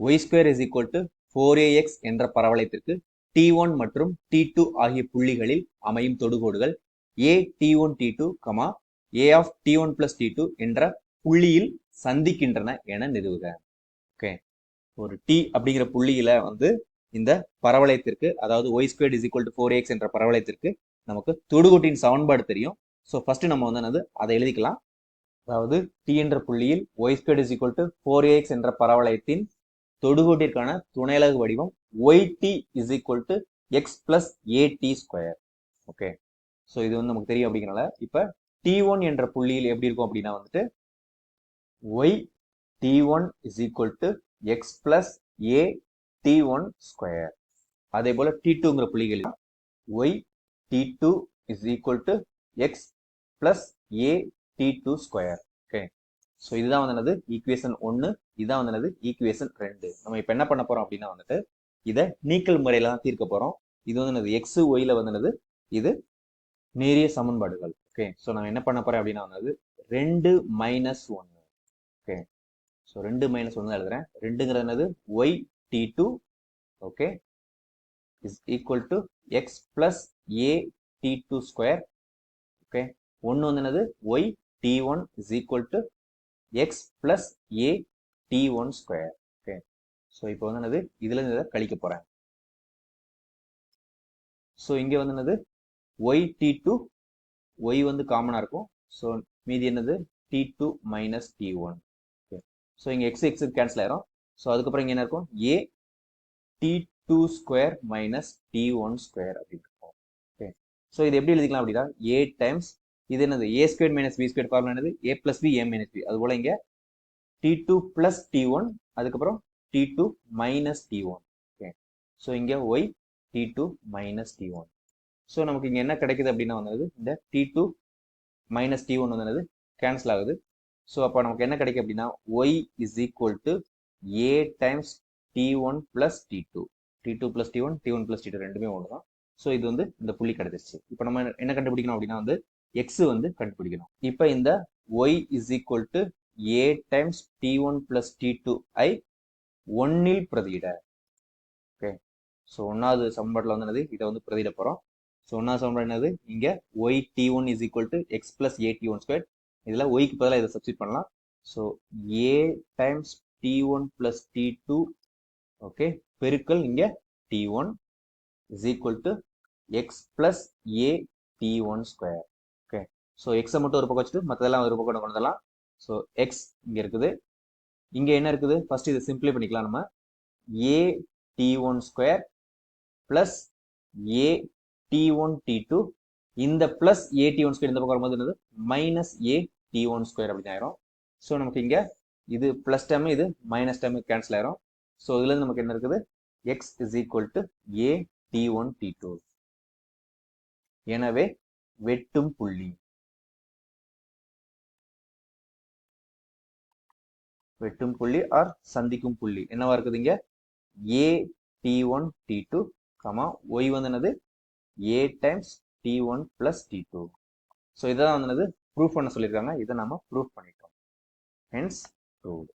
Y square is equal to four A X என்ற பரவளையத்திற்கு D one மற்றும் D two ஆகிய புள்ளிகளில் அமையும் தொடுகோடுகள் A T one T two comma A of T one plus T two என்ற புள்ளியில் சந்திக்கின்றன என நிறுவுக. ஓகே ஒரு டி அப்படிங்கிற புள்ளியில வந்து இந்த பரவளையத்திற்கு அதாவது Y square is equal to four X என்ற பரவளையத்திற்கு நமக்கு தொடுகோட்டின் சமன்பாடு தெரியும். ஸோ ஃபர்ஸ்ட் நம்ம வந்து என்னது? அதை எழுதிக்கலாம். அதாவது டி என்ற புள்ளியில் Y square is equal to four X என்ற பரவளையத்தின் தொடுகோட்டிற்கான துணையலகு வடிவம் Y T is equal to X plus A T square okay so இது வந்து நமக்கு தெரியும் அப்படிங்கிறனால இப்போ டி ஒன் என்ற புள்ளியில் எப்படி இருக்கும் அப்படின்னா வந்துட்டு Y T one is equal to X plus A T one square அதே போல் டி டூங்கிற புள்ளிகள் Y T two is equal to X plus A T two square so இதுதான் வந்து என்னது? ஈக்குவேஷன் ஒன்று இதுதான் வந்து என்னது? ஈக்குவேஷன் ரெண்டு. நம்ம இப்போ என்ன பண்ண போறோம் அப்படின்னா வந்துட்டு இதை நீக்கல் முறையில் தான் தீர்க்க போறோம். இது வந்து என்னது? எக்ஸ் ஒய்ல வந்து என்னது? இது நேரிய சமன்பாடுகள். ஓகே ஸோ நம்ம என்ன பண்ண போறேன் அப்படின்னா வந்து ரெண்டு மைனஸ் ஒன்று ஓகே ஸோ ரெண்டு மைனஸ் ஒன்று தான் எழுதுறேன். ரெண்டுங்கிறது என்னது? Y T two okay is equal to X plus A T two square okay ஒன்று வந்து என்னது? Y T one is equal to X plus A T one square okay so இப்போ வந்து என்னது? இதுல இருந்து இதை கழிக்க போறேன். ஸோ இங்கே வந்து என்னது? ஒய் டி டூ ஒய் வந்து காமனாக இருக்கும். ஸோ மீதி என்னது? T two minus T one okay so இங்கே எக்ஸ் எக்ஸ் கேன்சல் ஆயிரும். ஸோ அதுக்கப்புறம் இங்கே என்ன இருக்கும்? A T two square minus T one square அப்படின்னு இருக்கும். ஓகே ஸோ இது எப்படி எழுதிக்கலாம் அப்படின்னா? ஏ டைம்ஸ் இது என்னது? A square minus B square formula என்னது? A plus B A minus B அது போல இங்கே T two plus T one அதுக்கப்புறம் T two minus T one okay so இங்கே Y T two minus T one so நமக்கு இங்கே என்ன கிடைக்குது அப்படின்னா வந்தது? இந்த T two minus T one வந்து கேன்சல் ஆகுது. ஸோ அப்போ நமக்கு என்ன கிடைக்கும் அப்படின்னா Y is equal to A times T one plus T two T two plus T one T one plus T two ரெண்டுமே ஒன்று தான் ஸோ இது வந்து இந்த புள்ளி கிடைச்சிருச்சு. இப்போ நம்ம என்ன கண்டுபிடிக்கணும் அப்படின்னா வந்து எக்ஸ் வந்து கண்டுபிடிக்கணும். இப்போ இந்த Y is equal to A times T one plus T two ஐ ஒன்னில் பிரதியிட. ஓகே ஸோ ஒன்றாவது சமன்பாட்டில் வந்து என்னது? இதை வந்து பிரதியிட போகிறோம் ஸோ ஒன்றாவது சமன்பாடு என்னது? இங்கே Y T one is equal to X plus A T one square இதில் ஒய்க்கு பதிலாக இதை சப்ஸ்டிட் பண்ணலாம். So A times T one plus T two okay பெருக்கல் இங்கே T one is equal to X plus A T one square so எக்ஸை மட்டும் ஒரு பக்கம் வச்சுட்டு மற்றதெல்லாம் ஒரு பக்கம் கொண்டு வரலாம் ஸோ எக்ஸ் இங்கே இருக்குது. இங்கே என்ன இருக்குது? ஃபர்ஸ்ட் இதை சிம்பிளை பண்ணிக்கலாம் நம்ம. A T one square plus A T one T two இந்த plus A T one square இந்த பக்கம் வரும்போது என்னது? Minus A T one square அப்படின்னு ஆயிரும். ஸோ நமக்கு இங்கே இது ப்ளஸ் டைம் இது மைனஸ் டைம் கேன்சல் ஆயிரும். ஸோ இதுலேருந்து நமக்கு என்ன இருக்குது? X is equal to A T one T two எனவே வெட்டும் புள்ளி. வெட்டும் புள்ளி ஆர் சந்திக்கும் புள்ளி. என்னவா இருக்குது இங்க? A T one T two comma Y வந்து என்னது? A times T one plus T two so இதான் வந்து என்னது? ப்ரூஃப் பண்ண சொல்லியிருக்காங்க. இதை நம்ம ப்ரூஃப் பண்ணிட்டோம். Hence proved